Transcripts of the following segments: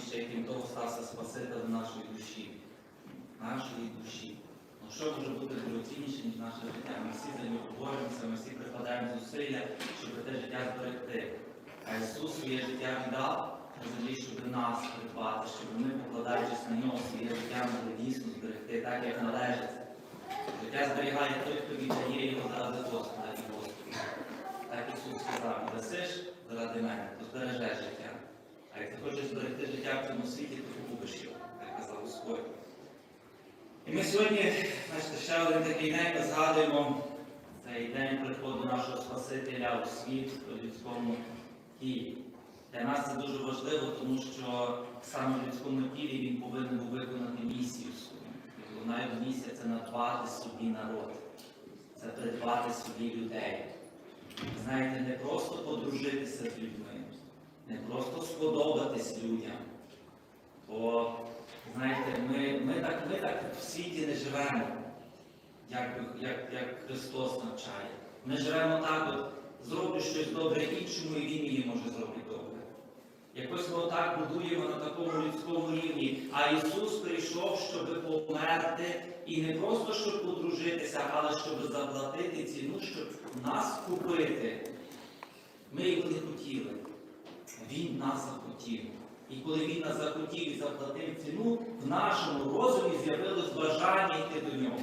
ще, крім того, стався Спасителем нашої душі. Нашої душі. Ну що може бути дорогоцінніше, ніж наше життя? Ми всі за нього боремося, ми всі прикладаємо зусилля, щоб те життя зберегти. А Ісус своє життя віддав на землі, щоб нас придбати, щоб ми, покладаючись на нього, своє життя могли дійсно зберегти так, як належить. Життя зберігає той, хто віддає його заради Господа і Господа. Так Ісус сказав, дасиш заради мене, то збережеш життя. А як ти хочеш зберегти життя в цьому світі, то погубиш його, як казав Господь. І ми сьогодні, бачите, ще один такий день ми згадуємо цей день приходу нашого Спасителя у світ у людському тілі. Для нас це дуже важливо, тому що саме в людському тілі він повинен був виконати місію свою. І його місія це надбати собі народ, це придбати собі людей. Знаєте, не просто подружитися з людьми, не просто сподобатись людям. Бо, знаєте, ми, ми, так, ми так в світі не живемо, як, як, як Христос навчає. Ми живемо так, от, зроблю щось добре іншому, і він її може зробити добре. Якось ми отак будуємо на такому людському рівні. А Ісус прийшов, щоб померти, і не просто щоб подружитися, але щоб заплатити ціну, щоб нас купити. Ми його не хотіли. Він нас захотів. І коли він нас захотів і заплатив ціну, в нашому розумі з'явилось бажання йти до нього.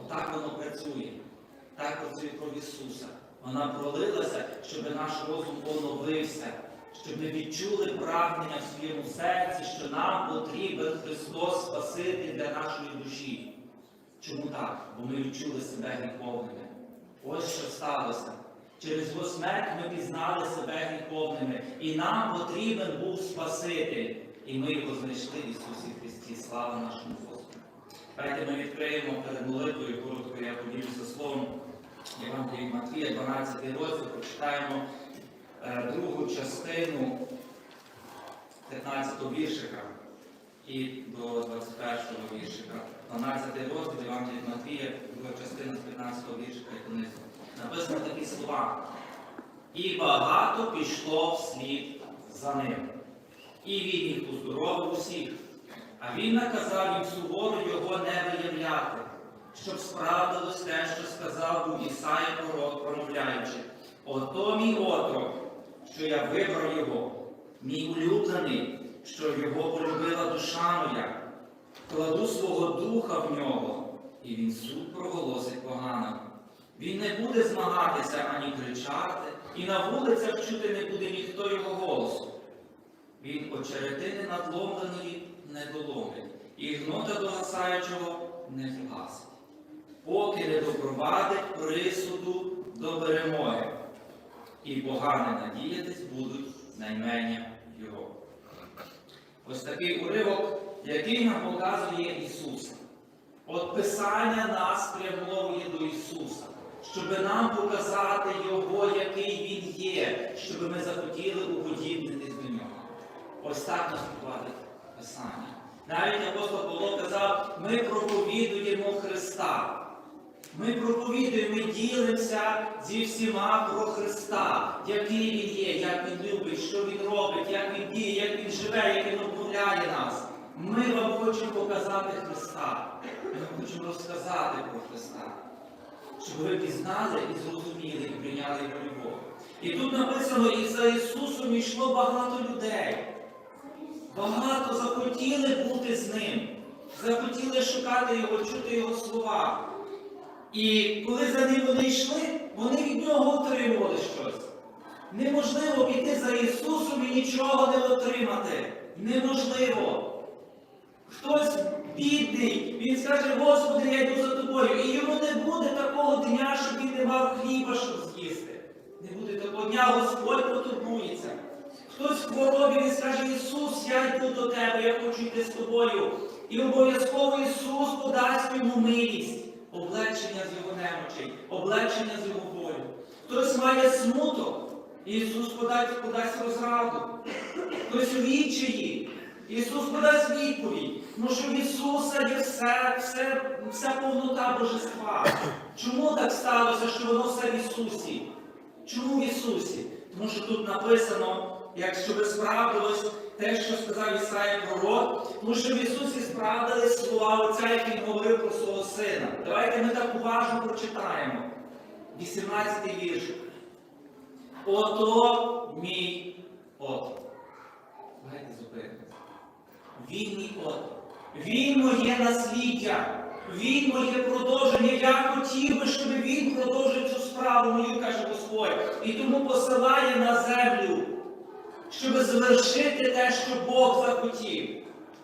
Отак воно працює. Так працює кров Ісуса. Вона пролилася, щоб наш розум оновився, щоб ми відчули прагнення в своєму серці, що нам потрібен Христос Спаситель для нашої душі. Чому так? Бо ми відчули себе гріховними. Ось що сталося. Через його смерть ми пізнали себе гріховними, і нам потрібен був Спаситель. І ми його знайшли в Ісусі Христі. Слава нашому Господу. Давайте ми відкриємо перед молитвою, коротко я поділюся словом Євангелії Матвія, 12 розділ, прочитаємо е, другу частину 15 віршика і до 21 віршика. 12 розділ Євангелії Матвія, друга частина з 15 віршика і донизу. Написано такі слова. І багато пішло вслід за ним. І він їх уздоровив усіх. А він наказав їм суворо його не виявляти, щоб справдилось те, що сказав був Ісая пророк, промовляючи. Ото мій отрок, що я вибрав його, мій улюблений, що його полюбила душа моя. Кладу свого духа в нього, і він суд проголосить поганим. Він не буде змагатися ані кричати, і на вулицях чути не буде ніхто його голосу. Він очеретини надломленої не доломить, і гнота догасаючого не згасить, поки не допровадить присуду до перемоги, і погане надіятись будуть наймення його. Ось такий уривок, який нам показує Ісуса. От Писання нас спрямовує до Ісуса, щоб нам показати Його, який Він є, щоб ми захотіли уподібнитись до нього. Ось так нас провадить Писання. Навіть апостол Павло казав, ми проповідуємо Христа. Ми проповідуємо, ми ділимося зі всіма про Христа, який Він є, як Він любить, що Він робить, як Він діє, як Він живе, як Він обновляє нас. Ми вам хочемо показати Христа. Ми вам хочемо розказати про Христа, щоб ви пізнали і зрозуміли, і прийняли його любов. І тут написано, і за Ісусом йшло багато людей. Багато захотіли бути з ним, захотіли шукати його, чути його слова. І коли за ним вони йшли, вони від нього отримували щось. Неможливо піти за Ісусом і нічого не отримати. Неможливо. Хтось бідний, він скаже, Господи, я йду за тобою. І йому не буде такого дня, щоб він не мав хліба, щоб з'їсти. Не буде такого дня, Господь потурбується. Хтось в хворобі він скаже, Ісус, я йду до тебе, я хочу йти з тобою. І обов'язково Ісус подасть йому милість, облегчення з його немочей, облегчення з його болю. Хтось має смуток, і Ісус подасть, подасть розраду. Хтось у відчаї, Ісус подасть відповідь, тому що в Ісуса є все, все, вся повнота Божества. Чому так сталося, що воно все в Ісусі? Чому в Ісусі? Тому що тут написано, якщо би справдилось те, що сказав Ісаїя пророк, тому що в Ісусі справдились слова Отця, який говорив про свого Сина. Давайте ми так уважно прочитаємо. 18 вірш. Ото мій от. Давайте зупинимося. Він мій от. Він моє насліддя. Він моє продовження. Я хотів би, щоб він продовжив цю справу мою, каже Господь. І тому посилає на землю, щоб звершити те, що Бог захотів.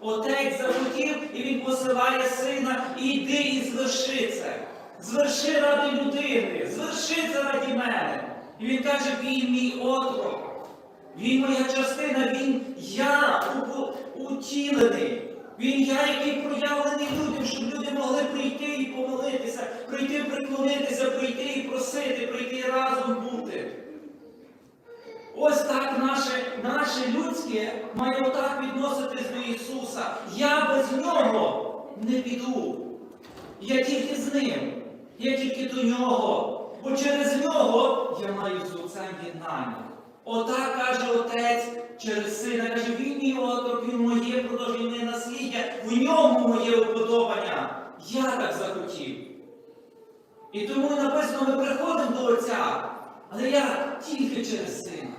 Отець захотів, і він посилає сина, іди і зверши це. Зверши ради людини, зверши це раді мене. І він каже, він мій отрок. Він моя частина, він я утілений. Він я, який проявлений людям, щоб люди могли прийти і помолитися, прийти приклонитися, прийти і просити, прийти і разом бути. Ось так наше, наше людське має отак відноситись до Ісуса. Я без нього не піду. Я тільки з ним. Я тільки до нього. Бо через нього я маю з отцем єднання. Отак каже отець через сина. Каже, він мій отрок, він моє продовження насліддя, в ньому моє уподобання. Я так захотів. І тому написано, ми приходимо до Отця. Але як? Тільки через сина.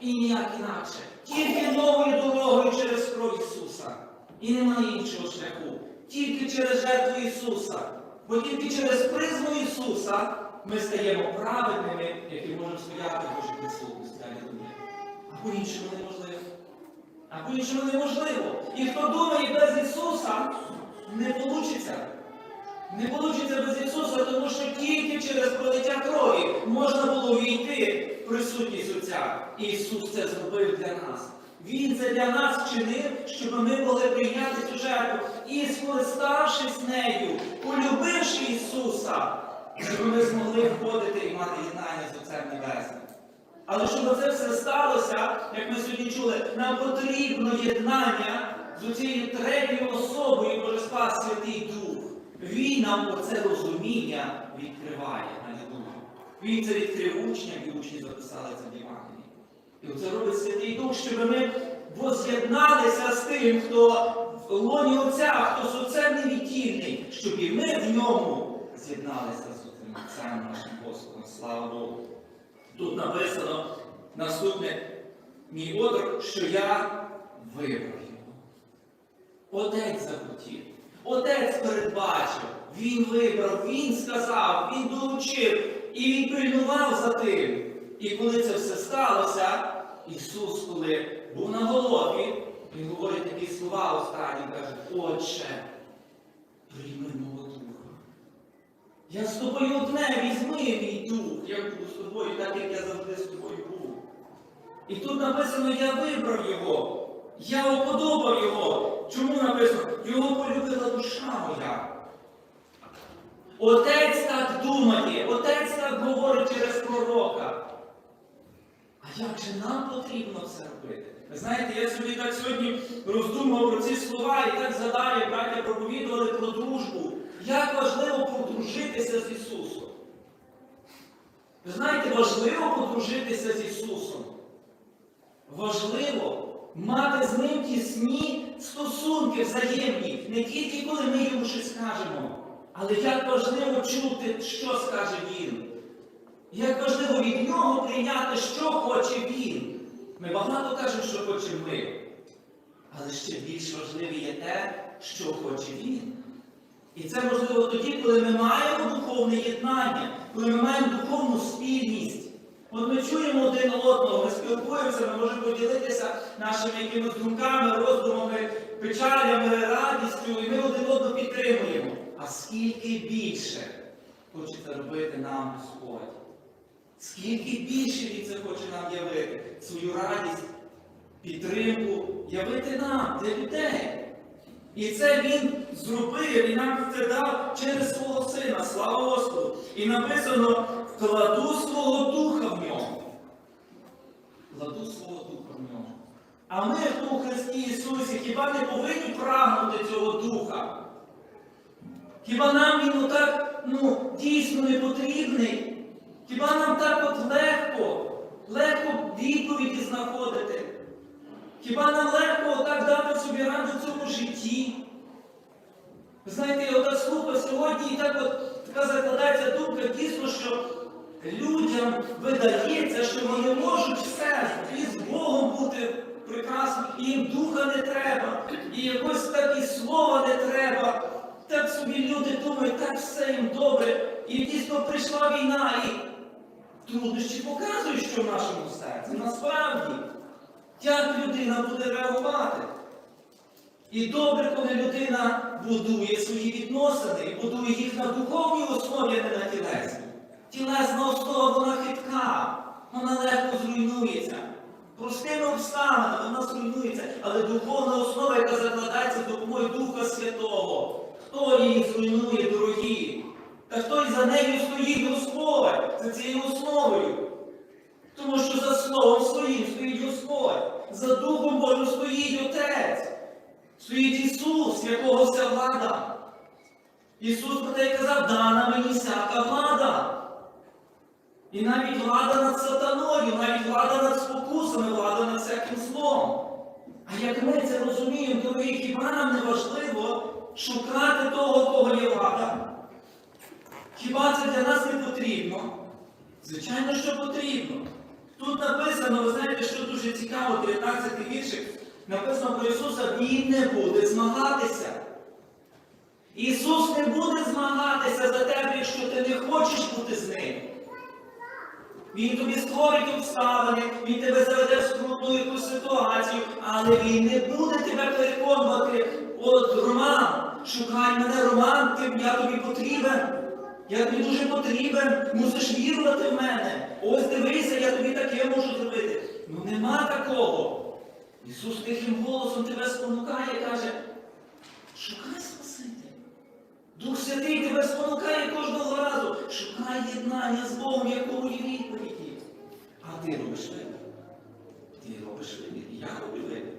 І ніяк інакше. Тільки новою дорогою через кров Ісуса. І немає іншого шляху. Тільки через жертву Ісуса. Бо тільки через призму Ісуса ми стаємо праведними, які можемо стояти Божій присутності. По-іншому неможливо. А по-іншому неможливо. І хто думає без Ісуса, не вийде. Не вийде без Ісуса, тому що тільки через пролиття крові можна було війти в присутність Отця. І Ісус це зробив для нас. Він це для нас вчинив, щоб ми могли прийняти цю жертву і скориставшись нею, полюбивши Ісуса, щоб ми змогли входити і мати єднання з Отцем Небесним. Але щоб це все сталося, як ми сьогодні чули, нам потрібно єднання з цією третьою особою Божества Святий Дух. Він нам оце розуміння відкриває. Алілуя. Він це відкрив учням, і учні записали це в Євангелії. І оце робить Святий Дух, щоб ми воз'єдналися з тим, хто в лоні Отця, хто з Отцем невіддільний, щоб і ми в ньому з'єдналися з Отцем нашим Господом. Слава Богу. Тут написано наступне мій отрок, що я вибрав його. Отець захотів. Отець передбачив, він вибрав, він сказав, він доручив, і він пильнував за тим. І коли це все сталося, Ісус, коли був на голові, Він говорить такі слова останні, каже, Отче, прийми мого духа. Я з тобою одне, візьми мій дух, я буду з тобою, так як я завжди з тобою був. І тут написано, я вибрав його, я уподобав його. Чому написано? Його полюбила душа моя. Отець так думає, отець так говорить через пророка. А як же нам потрібно це робити? Ви знаєте, я собі так сьогодні роздумував про ці слова і так згадаю, браття проповідували про дружбу. Як важливо подружитися з Ісусом. Ви знаєте, важливо подружитися з Ісусом. Важливо мати з ним тісні стосунки взаємні, не тільки коли ми йому щось скажемо, але як важливо чути, що скаже Він. Як важливо від нього прийняти, що хоче він. Ми багато кажемо, що хочемо ми. Але ще більш важливе є те, що хоче він. І це можливо тоді, коли ми маємо духовне єднання, коли ми маємо духовну спільність. От ми чуємо один одного, ми спілкуємося, ми можемо поділитися нашими якимись думками, роздумами, печалями, радістю, і ми один одного підтримуємо. А скільки більше хоче це робити нам Господь? Скільки більше Він це хоче нам явити, свою радість, підтримку, явити нам для людей. І це він зробив, і нам це дав через свого сина, слава Господу. І написано, вкладу свого духа в нього. Вкладу свого духа в нього. А ми хто у Христі Ісусі, хіба не повинні прагнути цього духа? Хіба нам він отак ну, дійсно не потрібний? Хіба нам так от легко, легко відповіді знаходити? Хіба нам легко отак дати собі раду в цьому житті? Ви знаєте, ота слуха сьогодні і так от така закладається думка дійсно, що людям видається, що вони можуть все і з Богом бути прекрасно, і їм духа не треба, і якось так і слова не треба. Так собі люди думають, так все їм добре. І дійсно прийшла війна, і труднощі показують, що в нашому серці. Насправді, як людина буде реагувати. І добре, коли людина будує свої відносини і будує їх на духовній основі, а не на тілесній. Тілесна основа вона хитка, вона легко зруйнується. Простими обставинами вона зруйнується, але духовна основа, яка закладається з допомогою Духа Святого. Хто її зруйнує, дорогі? Та хто і за нею стоїть Господь, за цією основою? Тому що за Словом своїм стоїть Господь, за Духом Божим стоїть Отець. Стоїть Ісус, якого вся влада. Ісус про те казав, дана мені всяка влада. І навіть влада над сатаною, навіть влада над спокусами, влада над всяким злом. А як ми це розуміємо, дорогі, хіба нам не важливо шукати того, кого є влада? Хіба це для нас не потрібно? Звичайно, що потрібно. Тут написано, ви знаєте, що дуже цікаво, 19 віршик, написано про Ісуса, Він не буде змагатися. Ісус не буде змагатися за тебе, якщо ти не хочеш бути з ним. Він тобі створить обставини, він тебе заведе в скрутну якусь ситуацію, але він не буде тебе переконувати. От Роман, шукай мене, Роман, ти, я тобі потрібен. Я тобі дуже потрібен, мусиш вірувати в мене. Ось дивися, я тобі таке можу зробити. Ну нема такого. Ісус тихим голосом тебе спонукає, каже, шукай Спасителя. Дух Святий тебе спонукає кожного разу. Шукай єднання з Богом, якому є відповіді. А ти робиш вибір. Ти робиш вибір. І я роблю вибір.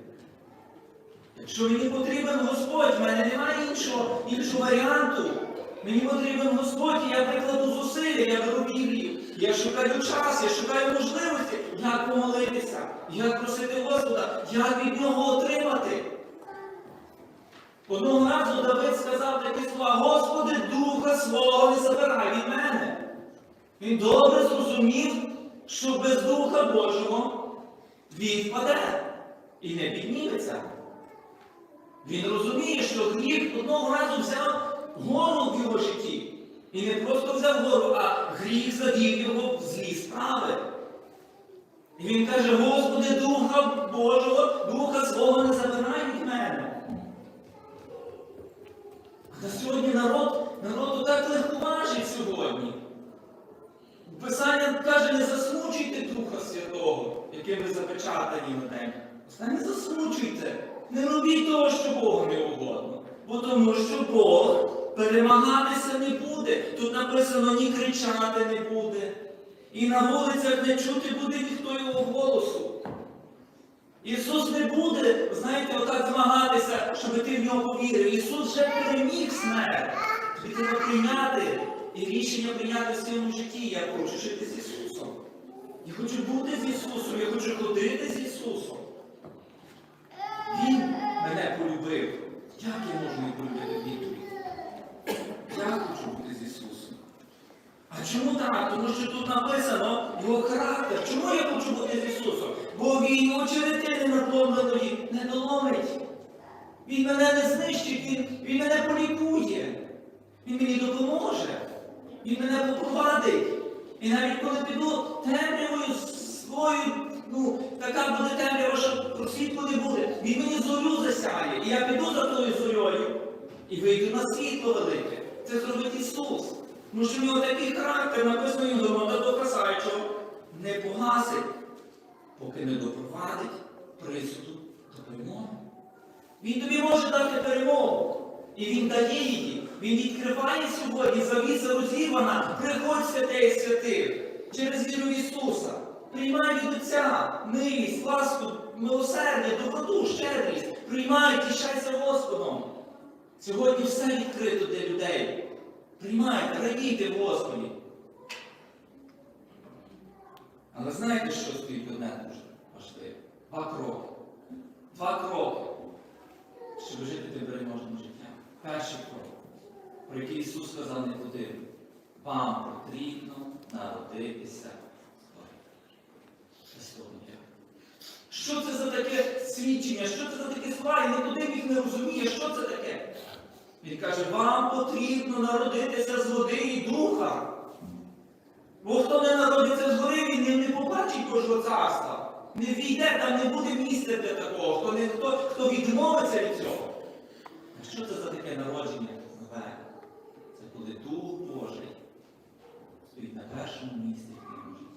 Якщо мені потрібен Господь, в мене немає іншого, іншого варіанту. Мені потрібен Господь, я прикладу зусилля, я беру Біблію. Я шукаю час, я шукаю можливості, як помолитися, як просити Господа, як від нього отримати. Одного разу Давид сказав такі слова, Господи, духа свого не забирай від мене. Він добре зрозумів, що без Духа Божого він впаде і не підніметься. Він розуміє, що взяв гору в його житті. І не просто взяв гору, а гріх завів його в злі справи. І він каже, Господи, Духа Божого, Духа свого не забирай від мене. А сьогодні народ, народ так легковажить сьогодні. Писання каже, не засмучуйте Духа Святого, яким ви запечатані на день. Не засмучуйте, не робіть того, що Богу не угодно. Бо тому що Бог перемагатися не буде. Тут написано ні кричати не буде. І на вулицях не чути буде ніхто його голосу. Ісус не буде, знаєте, отак змагатися, щоб ти в нього повірив. Ісус вже переміг смерть. Тобі треба прийняти і рішення прийняти в своєму житті. Я хочу жити з Ісусом. Я хочу бути з Ісусом, я хочу ходити з Ісусом. Він мене полюбив. Як я можу не полюбити Біблію? Я хочу бути з Ісусом. А чому так? Тому що тут написано його характер. Чому я хочу бути з Ісусом? Бо він очеретини надломленої не доломить. Він мене не знищить, він, він мене полікує. Він мені допоможе. Він мене попровадить. І навіть коли піду темрявою свою, ну, така буде темрява, що просвітку не буде. Він мені зорю засяє. І я піду за тою зорьою і вийду на світло велике. Це зробить Ісус. Тому що в нього такий характер, написано йому до Красайчого, не погасить, поки не допровадить присуду до перемоги. Він тобі може дати перемогу. І він дає її. Він відкриває сьогодні, завіса розірвана, приходь святе і святих через віру Ісуса. Приймай від Отця милість, ласку милосердя, доброту, щедрість. Приймай, тішайся Господом. Сьогодні все відкрито для людей. Приймайте, радійте в Господі. Але знаєте, що стоїть одне дуже важливе? Два кроки. Два кроки, щоб жити переможним життям. Перший крок, про який Ісус сказав Никодиму. Вам потрібно народитися згори. Що це за таке свідчення? Що це за таке? І Никодим їх не розуміє, що це таке. Він каже, вам потрібно народитися з води і духа. Бо хто не народиться згори, він не, побачить Божого царства. Не війде, там не буде місця для такого, хто, не, хто, хто відмовиться від цього. А що це за таке народження нове? Це коли Дух Божий стоїть на першому місці в твоєму житті.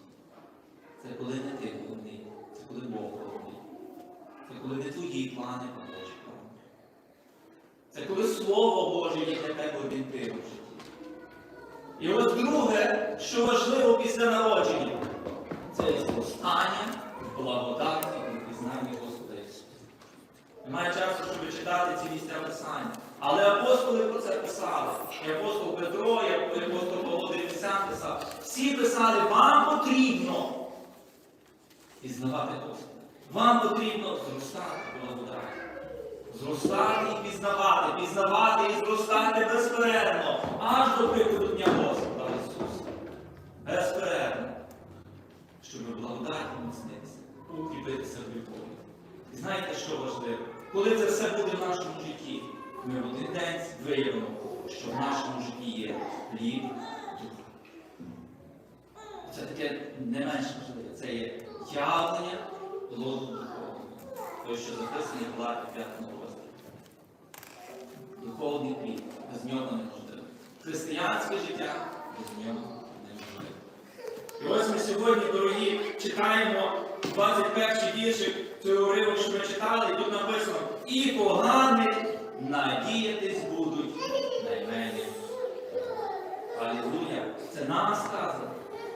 Це коли не ти головний, це коли Бог головний. Це коли не твої плани, плани. Це коли Слово Боже є для тебе орієнтиром в житті. І ось друге, що важливо після народження, це зростання, благодаті і пізнання Господа Ісуса. Немає часу, щоб читати ці місця Писання. Але апостоли про це писали. І апостол Петро, і апостол Павло Дефісян писав. Всі писали, вам потрібно пізнавати Господа. Вам потрібно зростати в благодаті. Зростати і пізнавати, пізнавати і зростати безперервно, аж до приходу Дня Господа Ісуса. Безперервно. Щоб благодаті міцнитися, укріпитися в любові. І знаєте, що важливо? Коли це все буде в нашому житті, ми в один день виявимо, що в нашому житті є плід духа. Це таке не менш важливе. Це є явлення плоду духовного. Той, що записаний в Галаті 5 розділі. Духовний плід. Без нього неможливо. Християнське життя без нього неможливо. І ось ми сьогодні, дорогі, читаємо 21 віршик цього уривок, що ми читали, і тут написано, і поганих надіятись будуть найменше. Алілуя! Це нам сказано.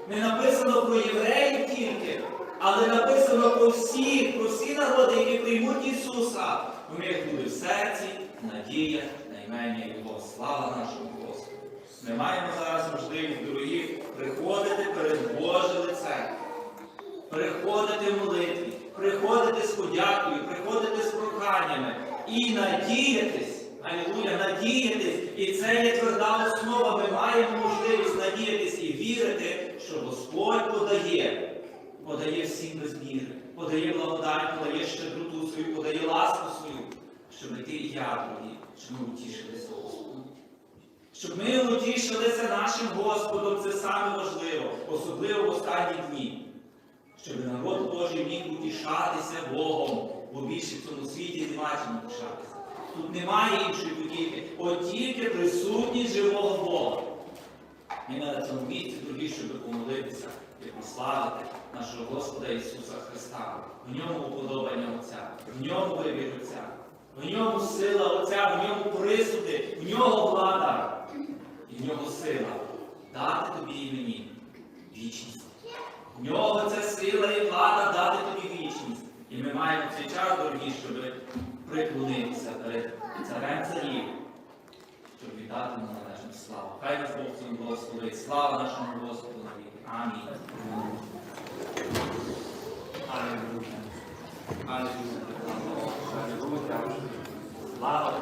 Не написано про євреїв тільки, але написано про всіх, про всі народи, які приймуть Ісуса. У них буде в серці надія на імення Його. Слава нашому Господу. Ми маємо зараз можливість, дорогі, приходити перед Боже лице, приходити в молитві, приходити з подякою, приходити з проханнями і надіятись. Алілуя, надіятись. І це є тверда основа. Ми маємо можливість надіятись і вірити, що Господь подає, подає всім без міри, подає благодать, подає щедроту свою, подає ласку свою, щоб ти і я, дорогі, щоб ми утішилися Господом. Щоб ми утішилися нашим Господом, це саме важливо, особливо в останні дні. Щоб народ Божий міг утішатися Богом, бо більше в цьому світі нема чим утішатися. Тут немає іншої потіхи, от тільки присутність живого Бога. Ми на цьому місці, дорогі, щоб помолитися і прославити нашого Господа Ісуса Христа. В ньому уподобання Отця, в ньому вибір Отця, в ньому сила Отця, в ньому присуди, в нього влада і в нього сила дати тобі і мені вічність. В нього це сила і влада дати тобі вічність. І ми маємо цей час, дорогі, щоб приклонитися перед царем царів, щоб віддати йому належну славу. Хай нас Бог цим благословить. Слава нашому Господу навіки. Амінь. Слава